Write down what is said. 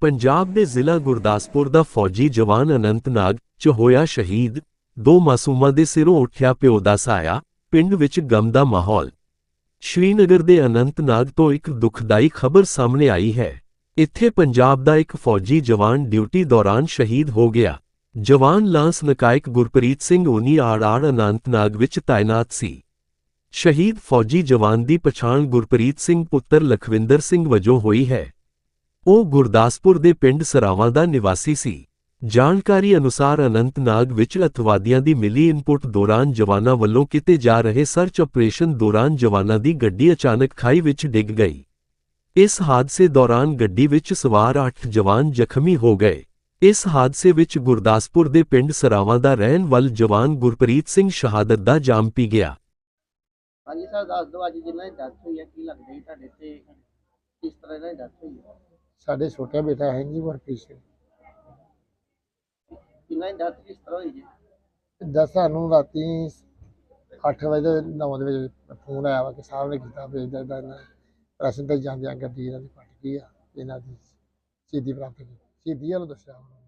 ਪੰਜਾਬ ਦੇ ਜ਼ਿਲ੍ਹਾ ਗੁਰਦਾਸਪੁਰ ਦਾ ਫੌਜੀ ਜਵਾਨ ਅਨੰਤਨਾਗ 'ਚ ਹੋਇਆ ਸ਼ਹੀਦ। ਦੋ ਮਾਸੂਮਾਂ ਦੇ ਸਿਰੋਂ ਉੱਠਿਆ ਪਿਓ ਦਾ ਸਾਇਆ, ਪਿੰਡ ਵਿੱਚ ਗਮ ਦਾ ਮਾਹੌਲ। ਸ਼੍ਰੀਨਗਰ ਦੇ ਅਨੰਤਨਾਗ ਤੋਂ ਇੱਕ ਦੁਖਦਾਈ ਖਬਰ ਸਾਹਮਣੇ ਆਈ ਹੈ। ਇੱਥੇ ਪੰਜਾਬ ਦਾ ਇੱਕ ਫੌਜੀ ਜਵਾਨ ਡਿਊਟੀ ਦੌਰਾਨ ਸ਼ਹੀਦ ਹੋ ਗਿਆ। ਜਵਾਨ ਲਾਂਸ ਨਕਾਇਕ ਗੁਰਪ੍ਰੀਤ ਸਿੰਘ ਉਨੀ ਆੜ-ਆੜ ਅਨੰਤਨਾਗ ਵਿੱਚ ਤਾਇਨਾਤ ਸੀ। ਸ਼ਹੀਦ ਫੌਜੀ ਜਵਾਨ ਦੀ ਪਛਾਣ ਗੁਰਪ੍ਰੀਤ ਸਿੰਘ ਪੁੱਤਰ ਲਖਵਿੰਦਰ ਸਿੰਘ ਵਜੋਂ ਹੋਈ ਹੈ। ਉਹ ਗੁਰਦਾਸਪੁਰ ਦੇ ਪਿੰਡ ਸਰਾਵਾਂ ਦਾ ਨਿਵਾਸੀ ਸੀ। ਜਾਣਕਾਰੀ ਅਨੁਸਾਰ ਅਨੰਤਨਾਗ ਵਿੱਚ ਅਤਵਾਦੀਆਂ ਦੀ ਮਿਲੀ ਇਨਪੁਟ ਦੌਰਾਨ ਜਵਾਨਾਂ ਵੱਲੋਂ ਕੀਤੇ ਜਾ ਰਹੇ ਸਰਚ ਆਪਰੇਸ਼ਨ ਦੌਰਾਨ ਜਵਾਨਾਂ ਦੀ ਗੱਡੀ ਅਚਾਨਕ ਖਾਈ ਵਿੱਚ ਡਿੱਗ ਗਈ। ਇਸ ਹਾਦਸੇ ਦੌਰਾਨ ਗੱਡੀ ਵਿੱਚ ਸਵਾਰ 8 ਜਵਾਨ ਜ਼ਖਮੀ ਹੋ ਗਏ। ਇਸ ਹਾਦਸੇ ਵਿੱਚ ਗੁਰਦਾਸਪੁਰ ਦੇ ਪਿੰਡ ਸਰਾਵਾਂ ਦਾ ਰਹਿਣ ਵਾਲ ਜਵਾਨ ਗੁਰਪ੍ਰੀਤ ਸਿੰਘ ਸ਼ਹਾਦਤ ਦਾ ਜਾਮ ਪੀ ਗਿਆ। ਹਾਂਜੀ ਸਰ, ਦੱਸ ਦਿਓ ਅੱਜ ਜਿਨ੍ਹਾਂ ਡੈਥ ਹੋਈ ਹੈ, ਕੀ ਲੱਗਦਾ ਜੀ ਤੁਹਾਡੇ ਤੇ? ਕਿਸ ਤਰ੍ਹਾਂ ਇਹਨਾਂ ਦੀ ਡੈਥ ਹੋਈ ਹੈ? ਸਾਡੇ ਛੋਟਾ ਬੇਟਾ ਹੈ ਜੀ ਗੁਰਪ੍ਰੀਤ ਸਿੰਘ। ਕਿੰਨਾ ਦੀ ਡੈਥ ਕਿਸ ਤਰ੍ਹਾਂ ਹੋਈ ਜੀ? ਦੱਸ ਸਾਨੂੰ ਰਾਤੀ 8 ਵਜੇ 9 ਵਜੇ ਫੋਨ ਆਇਆ ਵਾ ਕਿ ਸਾਹਿਬ ਨੇ ਕੀਤਾ ਇਦਾਂ ਇਦਾਂ ਇਹਨਾਂ ਪ੍ਰਸ਼ਨ ਤੇ ਜਾਂਦਿਆਂ ਗੱਡੀ ਇਹਨਾਂ ਦੀ ਗਈ ਆ ਇਹਨਾਂ ਦੀ ਸਿੱਧੀ ਪ੍ਰਾਪਤ ਕੀਤੀ ਸਿੱਧੀ ਵਾਲੋ ਦੱਸਿਆ ਉਹਨਾਂ ਨੇ